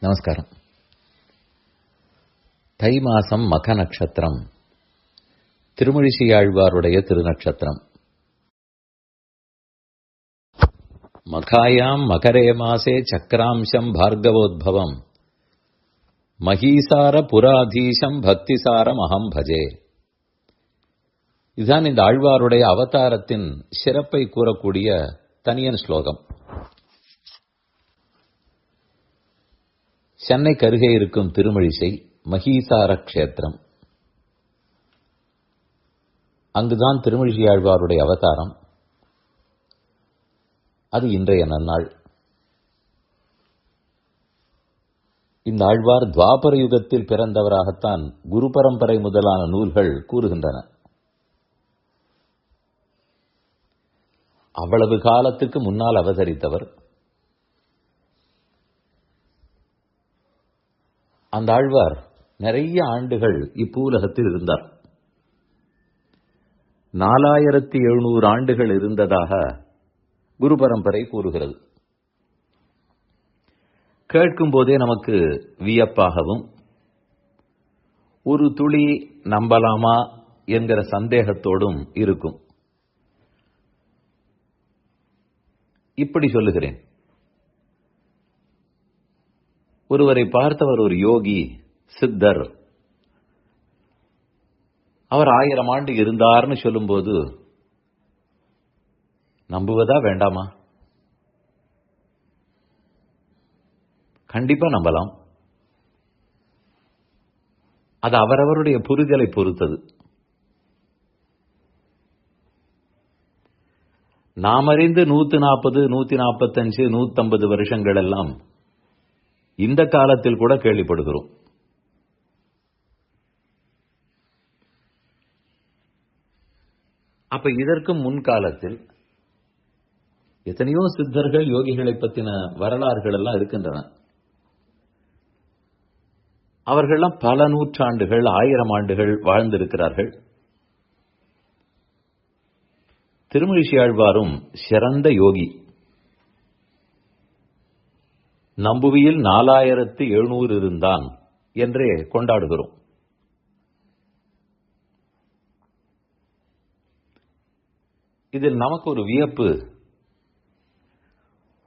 நமஸ்காரம். தை மாசம் மக நட்சத்திரம். திருமழிசையாழ்வாருடைய திருநட்சத்திரம். மகாயாம் மகரே மாசே சக்கராம்சம் பார்கவோத்பவம். மகீசார புராதீசம் பக்திசாரம் அகம் பஜே. இதுதான் இந்த ஆழ்வாருடைய அவதாரத்தின் சிறப்பை கூறக்கூடிய தனியன் ஸ்லோகம். சென்னை கருகே இருக்கும் திருமழிசை மகீசார கஷேத்திரம். அங்குதான் திருமழிசை ஆழ்வாருடைய அவதாரம். அது இன்றைய நன்னாள். இந்த ஆழ்வார் துவாபர யுகத்தில் பிறந்தவராகத்தான் குரு பரம்பரை முதலான நூல்கள் கூறுகின்றன. அவ்வளவு காலத்துக்கு முன்னால் அவதரித்தவர் அந்த ஆழ்வார் நிறைய ஆண்டுகள் இப்பூலகத்தில் இருந்தார். நாலாயிரத்தி எழுநூறு ஆண்டுகள் இருந்ததாக குரு பரம்பரை கூறுகிறது. கேட்கும் போதே நமக்கு வியப்பாகவும் ஒரு துளி நம்பலாமா என்கிற சந்தேகத்தோடும் இருக்கும். இப்படி சொல்லுகிறேன். ஒருவரை பார்த்தவர் ஒரு யோகி சித்தர். அவர் ஆயிரம் ஆண்டு இருந்தார்னு சொல்லும்போது நம்புவதா வேண்டாமா? கண்டிப்பா நம்பலாம். அது அவரவருடைய புரிதலை பொறுத்தது. நாம் அறிந்து நூத்தி நாற்பது நூத்தி நாற்பத்தஞ்சு நூத்தம்பது வருஷங்கள் எல்லாம் இந்த காலத்தில் கூட கேள்விப்படுகிறோம். அப்ப இதற்கும் முன்காலத்தில் எத்தனையோ சித்தர்கள் யோகிகளை பத்தின வரலாறுகள் எல்லாம் இருக்கின்றன. அவர்கள்லாம் பல நூற்றாண்டுகள் ஆயிரம் ஆண்டுகள் வாழ்ந்திருக்கிறார்கள். திருமழிசையாழ்வாரும் சிறந்த யோகி. நம்புவியில் நாலாயிரத்து எழுநூறு இருந்தான் என்றே கொண்டாடுகிறோம். இதில் நமக்கு ஒரு வியப்பு.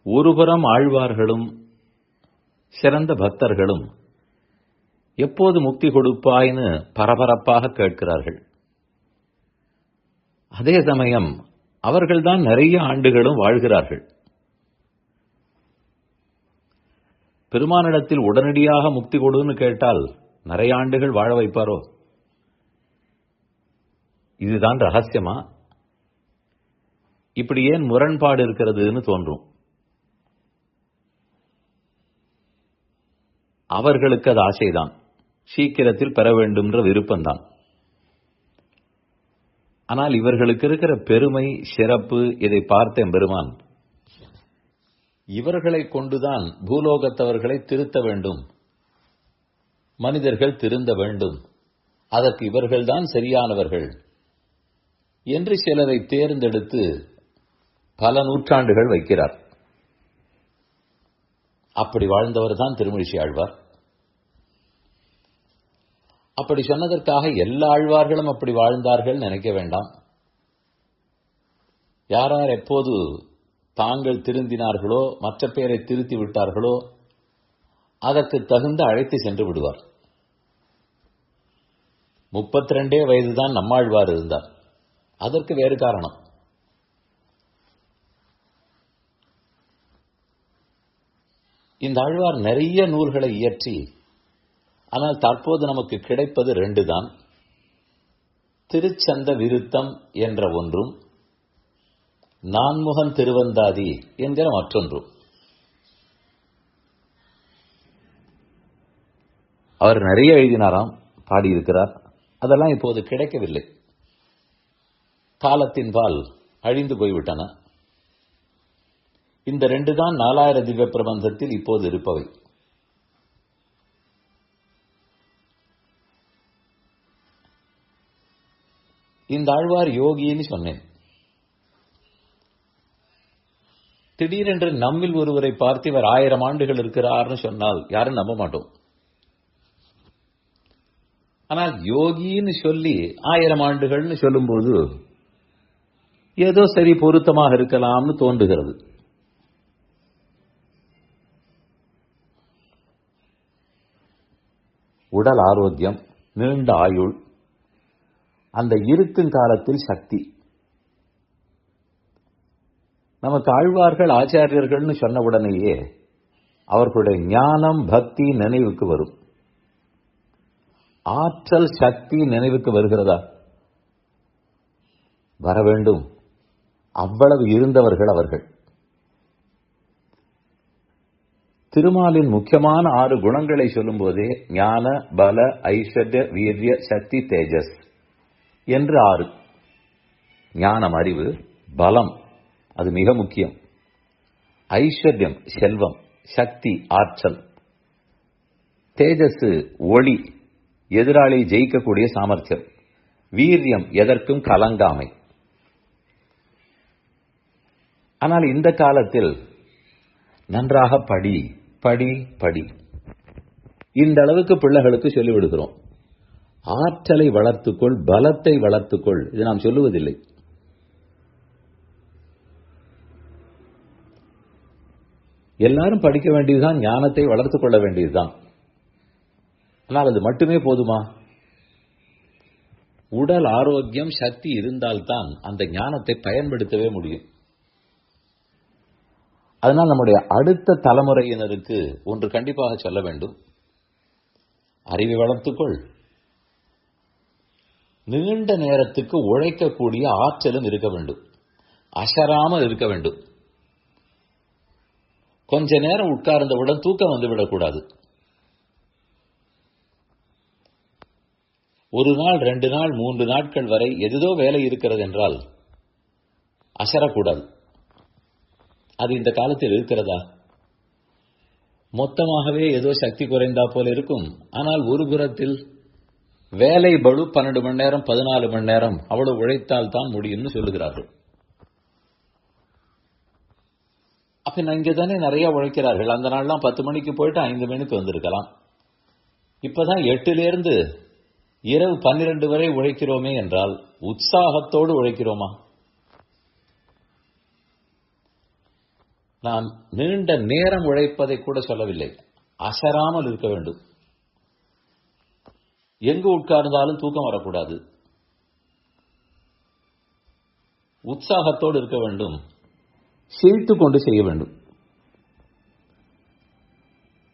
ஒருபுறம் ஆழ்வார்களும் சிறந்த பக்தர்களும் எப்போது முக்தி கொடுப்பாய்னு பரபரப்பாக கேட்கிறார்கள். அதே சமயம் அவர்கள்தான் நிறைய ஆண்டுகளும் வாழ்கிறார்கள். பெருமானிடத்தில் உடனடியாக முக்தி கொடுன்னு கேட்டால் நிறைய ஆண்டுகள் வாழ வைப்பாரோ? இதுதான் ரகசியமா? இப்படி ஏன் முரண்பாடு இருக்கிறதுன்னு தோன்றும். அவர்களுக்கு அது ஆசைதான். சீக்கிரத்தில் பெற வேண்டும்ன்ற விருப்பம்தான் ஆனால் இவர்களுக்கு இருக்கிற பெருமை சிறப்பு இதை பார்த்தேன் பெருமான். இவர்களை கொண்டுதான் பூலோகத்தவர்களை திருத்த வேண்டும். மனிதர்கள் திருந்த வேண்டும். அதற்கு இவர்கள்தான் சரியானவர்கள். என்று சிலரை தேர்ந்தெடுத்து பல நூற்றாண்டுகள் வைக்கிறார். அப்படி வாழ்ந்தவர் தான் திருமழிசை ஆழ்வார். அப்படி சொன்னதற்காக எல்லா ஆழ்வார்களும் அப்படி வாழ்ந்தார்கள் நினைக்க வேண்டாம். யார் யார் எப்போது தாங்கள் திருந்தினார்களோ மற்ற பேரை திருத்தி விட்டார்களோ அதற்கு தகுந்த அழைத்து சென்று விடுவார். முப்பத்தி ரெண்டே வயதுதான் நம்மாழ்வார் இருந்தார். அதற்கு வேறு காரணம். இந்த ஆழ்வார் நிறைய நூல்களை இயற்றி ஆனால் தற்போது நமக்கு கிடைப்பது ரெண்டு தான் திருச்சந்த விருத்தம் என்ற ஒன்றும் நான்முகன் திருவந்தாதி என்கிற மற்றொன்று. அவர் நிறைய எழுதினாராம் பாடியிருக்கிறார். அதெல்லாம் இப்போது கிடைக்கவில்லை. காலத்தின் பால் அழிந்து போய்விட்டன. இந்த ரெண்டு தான் நாலாயிர திவ்ய பிரபந்தத்தில் இப்போது இருப்பவை. இந்த ஆழ்வார் யோகின்னு சொன்னேன். திடீரென்று நம்மில் ஒருவரை பார்த்து இவர் ஆயிரம் ஆண்டுகள் இருக்கிறார்னு சொன்னால் யாரும் நம்ப மாட்டோம். ஆனால் யோகின்னு சொல்லி ஆயிரம் ஆண்டுகள்னு சொல்லும்போது ஏதோ சரி பொருத்தமாக இருக்கலாம்னு தோன்றுகிறது. உடல் ஆரோக்கியம் நீண்ட ஆயுள் அந்த இருக்கும் காலத்தில் சக்தி. நம்ம தாழ்வார்கள் ஆச்சாரியர்கள்னு சொன்ன உடனேயே அவர்களுடைய ஞானம் பக்தி நினைவுக்கு வரும். ஆற்றல் சக்தி நினைவுக்கு வருகிறதா? வர வேண்டும். அவ்வளவு இருந்தவர்கள் அவர்கள். திருமாலின் முக்கியமான ஆறு குணங்களை சொல்லும்போதே ஞான பல ஐஸ்வர்ய வீரிய சக்தி தேஜஸ் என்று ஆறு. ஞானம் அறிவு பலம். அது மிக முக்கியம். ஐஸ்வர்யம் செல்வம் சக்தி ஆற்றல். தேஜஸ் ஒளி எதிராளி ஜெயிக்கக்கூடிய சாமர்த்தியம். வீரியம் எதற்கும் கலங்காமை. ஆனால் இந்த காலத்தில் நன்றாக படி படி படி. இந்த அளவுக்கு பிள்ளைகளுக்கு சொல்லிவிடுகிறோம். ஆற்றலை வளர்த்துக்கொள் பலத்தை வளர்த்துக்கொள். இது நாம் சொல்லுவதில்லை. எல்லாரும் படிக்க வேண்டியதுதான் ஞானத்தை வளர்த்துக் கொள்ள வேண்டியதுதான். ஆனால் அது மட்டுமே போதுமா? உடல் ஆரோக்கியம் சக்தி இருந்தால்தான் அந்த ஞானத்தை பயன்படுத்தவே முடியும். அதனால் நம்முடைய அடுத்த தலைமுறையினருக்கு ஒன்று கண்டிப்பாக சொல்ல வேண்டும். அறிவை வளர்த்துக்கொள். நீண்ட நேரத்துக்கு உழைக்கக்கூடிய ஆற்றலும் இருக்க வேண்டும். அசராமல் இருக்க வேண்டும். கொஞ்ச நேரம் உட்கார்ந்தவுடன் தூக்கம் வந்துவிடக்கூடாது ஒரு நாள் ரெண்டு நாள் மூன்று நாட்கள் வரை எதுதோ வேலை இருக்கிறது என்றால் அசரக்கூடாது. அது இந்த காலத்தில் இருக்கிறதா? மொத்தமாகவே ஏதோ சக்தி குறைந்தா போல இருக்கும். ஆனால் ஒரு புறத்தில் வேலை பலு பன்னெண்டு மணி நேரம் பதினாலு மணி நேரம் அவ்வளவு உழைத்தால் தான் முடியும்னு சொல்லுகிறார்கள். அப்ப இங்க தானே நிறைய உழைக்கிறார்கள். அந்த நாள்லாம் பத்து மணிக்கு போயிட்டு ஐந்து மணிக்கு வந்திருக்கலாம். இப்பதான் எட்டுல இருந்து இரவு பன்னிரண்டு வரை உழைக்கிறோமே என்றால் உற்சாகத்தோடு உழைக்கிறோமா? நாம் நீண்ட நேரம் உழைப்பதை கூட சொல்லவில்லை. அசராமல் இருக்க வேண்டும். எங்கு உட்கார்ந்தாலும் தூக்கம் வரக்கூடாது. உற்சாகத்தோடு இருக்க வேண்டும். சிரித்து கொண்டு செய்ய வேண்டும்.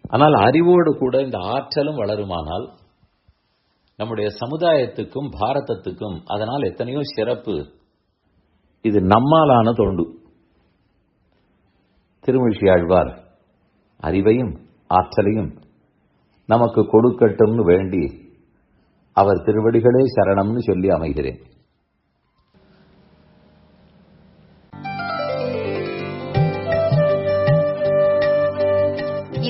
ஆனால் அறிவோடு கூட இந்த ஆற்றலும் வளருமானால் நம்முடைய சமுதாயத்துக்கும் பாரதத்துக்கும் அதனால் எத்தனையோ சிறப்பு இது நம்மாலான தொண்டு. திருமிழி ஆழ்வார் அறிவையும் ஆற்றலையும் நமக்கு கொடுக்கட்டும்னு வேண்டி அவர் திருவடிகளே சரணம்னு சொல்லி அமைகிறேன்.